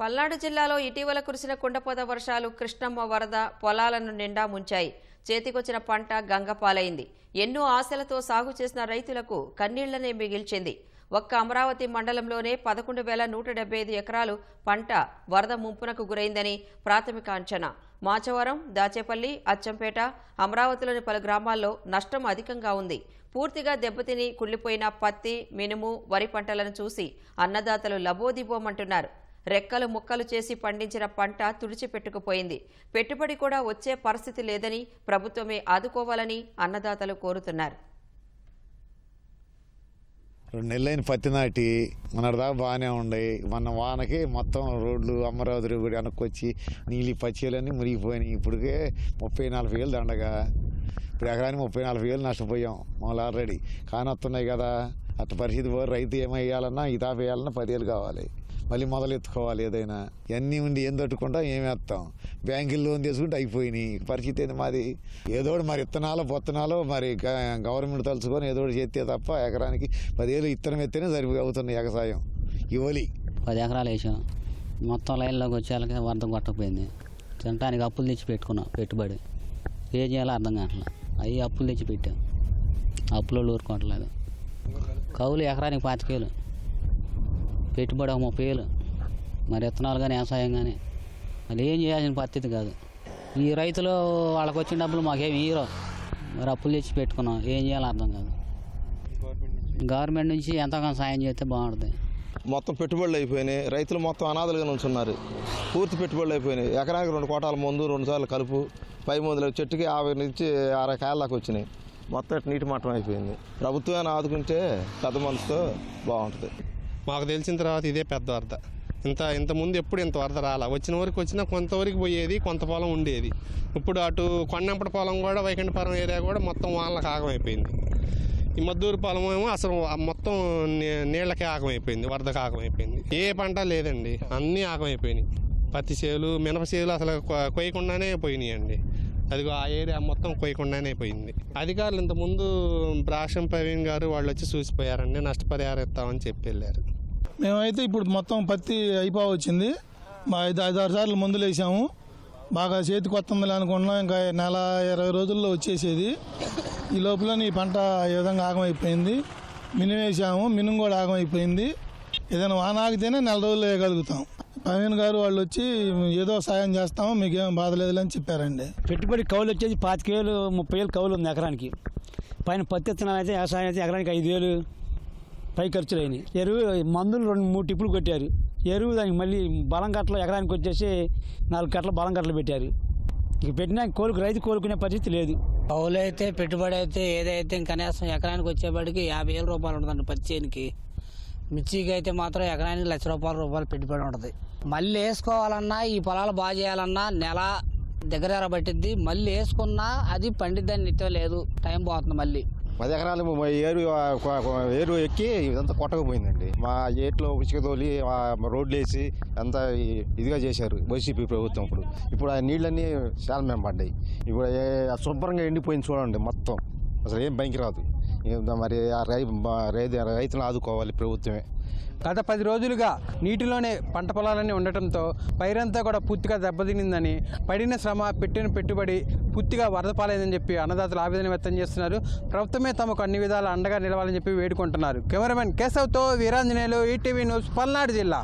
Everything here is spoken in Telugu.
పల్నాడు జిల్లాలో ఇటీవల కురిసిన కుండపోత వర్షాలు కృష్ణమ్మ వరద పొలాలను నిండా ముంచాయి. చేతికొచ్చిన పంట గంగపాలైంది. ఎన్నో ఆశలతో సాగు చేసిన రైతులకు కన్నీళ్ళనే మిగిల్చింది. ఒక్క అమరావతి మండలంలోనే పదకొండు వేల నూట డెబ్బై ఐదు ఎకరాలు పంట వరద ముంపునకు గురైందని ప్రాథమిక అంచనా. మాచవరం దాచేపల్లి అచ్చంపేట అమరావతిలోని పలు గ్రామాల్లో నష్టం అధికంగా ఉంది. పూర్తిగా దెబ్బతిని కుళ్ళిపోయిన పత్తి మినుము వరి పంటలను చూసి అన్నదాతలు లబోదిబోమంటున్నారు. రెక్కలు ముక్కలు చేసి పండించిన పంట తుడిచిపెట్టుకుపోయింది. పెట్టుబడి కూడా వచ్చే పరిస్థితి లేదని ప్రభుత్వమే ఆదుకోవాలని అన్నదాతలు కోరుతున్నారు. రెండు నెలలైన పత్తి నాటి మొన్నటి దాకా బాగానే ఉండే. మన వానకి మొత్తం రోడ్లు అమరావతి గుడి వెనక్కొచ్చి నీళ్ళు ఈ పచ్చీలన్నీ మురిగిపోయినాయి. ఇప్పటికే ముప్పై నలభై వేలు దండగా. ఇప్పుడు ఎకరానికి ముప్పై నలభై వేలు నష్టపోయాం మమ్మల్ని ఆల్రెడీ. కానీ వస్తున్నాయి కదా. అట్ట పరిస్థితి పోయి రైతు ఏమయ్యాలన్నా ఇదా వేయాలన్నా పదివేలు కావాలి. మళ్ళీ మొదలెత్తుకోవాలి ఏదైనా. ఇవన్నీ ఉండి ఏం తట్టుకుంటాం ఏమేస్తాం బ్యాంకులు లోన్ తీసుకుంటే అయిపోయినాయి. పరిస్థితి ఏంది మాది? ఏదో మరి ఇత్తనాలు పొత్తనాలు మరి గ- గవర్నమెంట్ తలుచుకొని ఏదో చేస్తే తప్ప ఎకరానికి పదివేలు ఇత్తనం ఎత్తేనే సరిపోయి అవుతుంది ఎగసాయం. ఇవ్వలి. పది ఎకరాలు వేసాం. మొత్తం లైన్లోకి వచ్చేళ్ళకి వరద కొట్టకపోయింది. తినటానికి అప్పులు తెచ్చి పెట్టుకున్నాం పెట్టుబడి. ఏం చేయాలో అర్థం కావట్లేదు అవి అప్పులు తెచ్చి పెట్టాం. అప్పులో ఊరుకోవట్లేదు. కౌలు ఎకరానికి పాతికేలు. పెట్టుబడి ఒక ముప్పై వేలు మరి విత్తనాలు కానీ వ్యవసాయం కానీ మరి ఏం చేయాల్సిన పరిస్థితి కాదు. ఈ రైతులు వాళ్ళకి వచ్చిన డబ్బులు మాకేమి హీరో మరి అప్పులు తెచ్చి పెట్టుకున్నాం. ఏం చేయాలో అర్థం కాదు. గవర్నమెంట్ నుంచి ఎంతగానో సాయం చేస్తే బాగుంటుంది. మొత్తం పెట్టుబడులు అయిపోయినాయి. రైతులు మొత్తం అనాథలుగా ఉంచున్నారు పూర్తి పెట్టుబడులు అయిపోయినాయి. ఎకరానికి రెండు కోటాల మందు రెండు సార్లు కలుపు పై మందులు చెట్టుకి యాభై నుంచి అరవై కాయల దాకా వచ్చినాయి. మొత్తం నీటి మట్టం అయిపోయింది. ప్రభుత్వాన్ని ఆదుకుంటే పెద్ద మనసుతో బాగుంటుంది. మాకు తెలిసిన తర్వాత ఇదే పెద్ద వరద ఇంత ఇంత ముందు ఎప్పుడు ఇంత వరద రాలా? వచ్చిన వరకు వచ్చినా కొంతవరకు పోయేది కొంత పొలం ఉండేది. ఇప్పుడు అటు కొండంపటి పొలం కూడా వైకుంఠపురం ఏరియా కూడా మొత్తం వాళ్ళకి ఆగమైపోయింది. ఈ మద్దూరు పొలం ఏమో అసలు మొత్తం నీ- నీళ్ళకి ఆగమైపోయింది వరదకి ఆగమైపోయింది. ఏ పంట లేదండి అన్నీ ఆగమైపోయినాయి. పత్తి చేలు మినప చేలు అసలు కొయ్యకుండానే పోయినాయండి. అదిగో ఆ ఏరియా మొత్తం కొయ్యకుండానే పోయింది. అధికారులు ఇంతకుముందు రాష్ట్రం ప్రవీణ్ గారు వాళ్ళు వచ్చి చూసిపోయారండి నష్టపరిహారం ఇస్తామని చెప్పి వెళ్ళారు. మేమైతే ఇప్పుడు మొత్తం పత్తి అయిపో వచ్చింది. మా ఐదు ఐదారు ఆరు సార్లు మందులు వేసాము. బాగా చేతి కొత్తందులు అనుకున్నాం ఇంకా నెల ఇరవై రోజుల్లో వచ్చేసేది. ఈ లోపల ఈ పంట ఈ విధంగా ఆగమైపోయింది. మినుము వేసాము మినుము కూడా ఆగమైపోయింది. ఏదైనా వాన ఆగితేనే నెల రోజులు వేయగలుగుతాం. ప్రవీణ్ గారు వాళ్ళు వచ్చి ఏదో సాయం చేస్తాము మీకేం బాధ లేదులే అని చెప్పారండి. పెట్టుబడి కౌలు వచ్చేసి పాతిక వేలు ముప్పై వేలు కౌలు ఉంది ఎకరానికి. పైన పత్తి విత్తనాలు అయితే వ్యవసాయం అయితే ఎకరానికి ఐదు వేలు. పై ఖర్చులు అయినాయి. ఎరువు మందులు రెండు మూడు టిప్పులు కొట్టారు. ఎరువు దానికి మళ్ళీ బలం కట్టలు ఎకరానికి వచ్చేసి నాలుగు కట్టలు బలం కట్టలు పెట్టారు. ఇక పెట్టినా కోలుకు రైతు కోలుకునే పరిస్థితి లేదు. కౌలు అయితే పెట్టుబడి అయితే ఏదైతే కనీసం ఎకరానికి వచ్చేప్పటికి యాభై వేల రూపాయలు ఉంటుందండి పత్తి చేనికి మిర్చికి అయితే మాత్రం ఎకరానికి లక్ష రూపాయల రూపాయలు పెట్టుబడి ఉంటుంది. మళ్ళీ వేసుకోవాలన్నా ఈ పొలాలు బాగా చేయాలన్నా నెల దగ్గర దగ్గర పట్టిద్ది మళ్ళీ వేసుకున్నా అది పండిద్దని నిత్యం లేదు. టైం పోతుంది మళ్ళీ. పది ఎకరాలు మా ఏరు ఏరు ఎక్కి ఇదంతా కొట్టకపోయిందండి. మా ఏట్లో ఉచిక తోలి రోడ్లు వేసి అంతా ఇదిగా చేశారు వైసీపీ ప్రభుత్వం ఇప్పుడు ఇప్పుడు ఆ నీళ్ళన్నీ చాలా మేము పడ్డాయి. ఇప్పుడు శుభ్రంగా ఎండిపోయింది చూడండి మొత్తం. అసలు ఏం పనికి రాదు. ఏం మరి ఆ రైతు రైతులను ఆదుకోవాలి ప్రభుత్వమే. గత పది రోజులుగా నీటిలోనే పంట పొలాలన్నీ ఉండటంతో పైరంతా కూడా పూర్తిగా దెబ్బతినిందని పడిన శ్రమ పెట్టిన పెట్టుబడి పూర్తిగా వరద పాలేదని చెప్పి అన్నదాతలు ఆవేదన వ్యక్తం చేస్తున్నారు. ప్రభుత్వమే తమకు అన్ని విధాల అండగా నిలవాలని చెప్పి వేడుకుంటున్నారు. కెమెరామెన్ కేశవ్తో వీరాంజనేయులు ఈటీవీ న్యూస్ పల్నాడు జిల్లా.